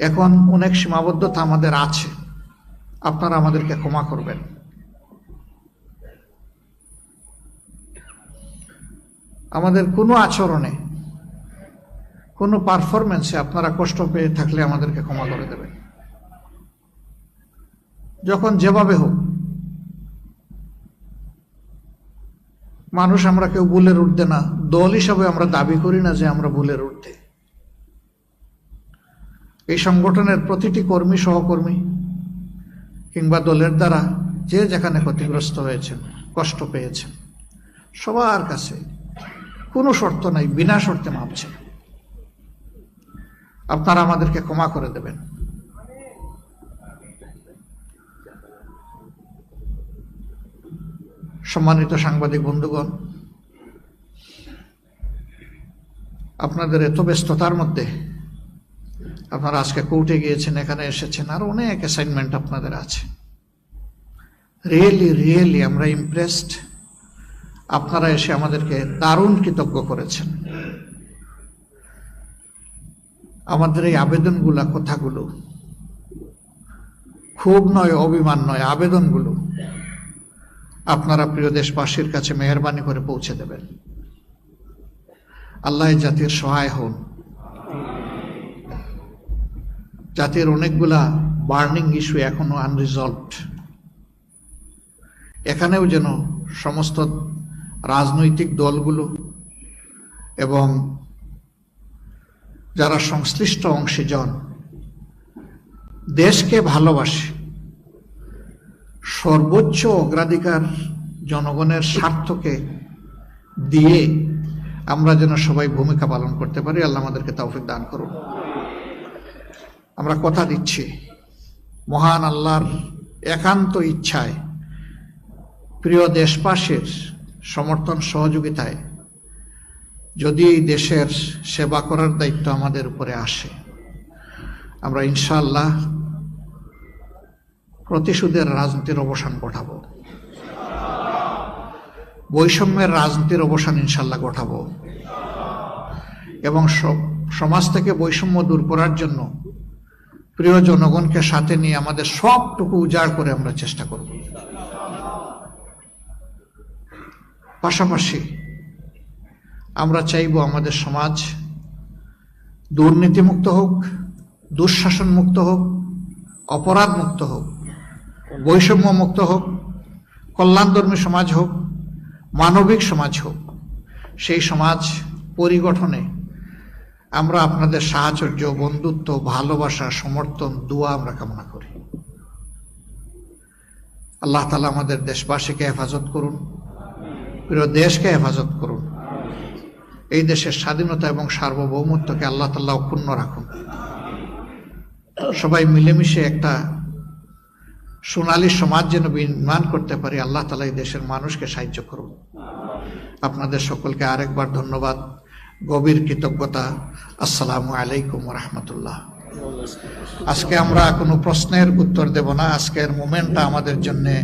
এখন অনেক সীমাবদ্ধতা আমাদের আছে। আপনারা আমাদেরকে ক্ষমা করবেন। আমাদের কোনো আচরণে, কোনো পারফরমেন্সে আপনারা কষ্ট পেয়ে থাকলে আমাদেরকে ক্ষমা করে দেবেন। যখন যেভাবে হোক, মানুষ আমরা কেউ ভুলের উঠতে না। দল হিসাবে আমরা দাবি করি না যে আমরা ভুলের উঠতে এই সংগঠনের প্রতিটি কর্মী, সহকর্মী কিংবা দলের দ্বারা যে যেখানে ক্ষতিগ্রস্ত হয়েছেন, কষ্ট পেয়েছেন, সবার কাছে কোনো শর্ত নাই, বিনা শর্তে মাপছে আপনারা আমাদেরকে ক্ষমা করে দেবেন। সম্মানিত সাংবাদিক বন্ধুগণ, আপনাদের এত ব্যস্ততার মধ্যে আপনারা আজকে কোর্টে গিয়েছেন, এখানে এসেছেন, আর অনেক অ্যাসাইনমেন্ট আপনাদের আছে। রিয়েলি রিয়েলি আমরা ইমপ্রেসড আপনারা এসে আমাদেরকে দারুণ কৃতজ্ঞ করেছেন। আমাদের এই আবেদনগুলা কথাগুলো খুব নয়, অভিমান নয়, আবেদনগুলো আপনারা প্রিয় দেশবাসীর কাছে মেহরবানি করে পৌঁছে দেবেন। আল্লাহ জাতির সহায় হন। জাতির অনেকগুলা বার্নিং ইস্যু এখনও আনরিজলভড এখানেও যেন সমস্ত রাজনৈতিক দলগুলো এবং যারা সংশ্লিষ্ট অংশে অংশীজন দেশকে ভালোবাসে, সর্বোচ্চ অগ্রাধিকার জনগণের স্বার্থকে দিয়ে আমরা যেন সবাই ভূমিকা পালন করতে পারি, আল্লাহ আমাদেরকে তৌফিক দান করুন। আমরা কথা দিচ্ছি। মহান আল্লাহর একান্ত ইচ্ছায়, প্রিয় দেশবাসীর সমর্থন সহযোগিতায় যদি এই দেশের সেবা করার দায়িত্ব আমাদের উপরে আসে, আমরা ইনশাল্লাহ প্রতিশোধের রাজনীতির অবসান ঘটাবো। বৈষম্যের রাজনীতির অবসান ইনশাল্লাহ ঘটাবো। এবং সমাজ থেকে বৈষম্য দূর করার জন্য প্রিয় জনগণকে সাথে নিয়ে আমাদের সবটুকু উজাড় করে আমরা চেষ্টা করব। পাশাপাশি আমরা চাইব আমাদের সমাজ দুর্নীতিমুক্ত হোক দুঃশাসন মুক্ত হোক অপরাধ মুক্ত হোক বৈষম্য মুক্ত হোক, কল্যাণধর্মী সমাজ হোক, মানবিক সমাজ হোক, সেই সমাজ পরিগঠনে আমরা আপনাদের সাহচর্য বন্ধুত্ব, ভালোবাসা, সমর্থন, দোয়া আমরা কামনা করি। আল্লাহ তালা আমাদের দেশবাসীকে হেফাজত করুন প্রিয় দেশকে হেফাজত করুন। এই দেশের স্বাধীনতা এবং সার্বভৌমত্বকে আল্লাহ তাল্লাহ অক্ষুণ্ণ রাখুন। সবাই মিলেমিশে একটা সোনালী সমাজ যেন নির্মাণ করতে পারি, আল্লাহ তালা এই দেশের মানুষকে সাহায্য করুন। আপনাদের সকলকে আরেকবার ধন্যবাদ। গভীর কৃতজ্ঞতা। আসসালামু আলাইকুম রহমতুল্লাহ আজকে আমরা কোনো প্রশ্নের উত্তর দেব না। আজকের মোমেন্টটা আমাদের জন্যে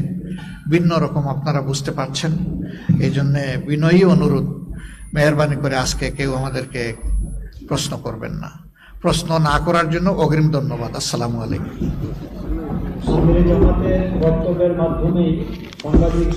ভিন্ন রকম, আপনারা বুঝতে পারছেন। এই জন্যে বিনয়ী অনুরোধ, মেহরবানি করে আজকে কেউ আমাদেরকে প্রশ্ন করবেন না। প্রশ্ন না করার জন্য অগ্রিম ধন্যবাদ। আসসালামু আলাইকুম।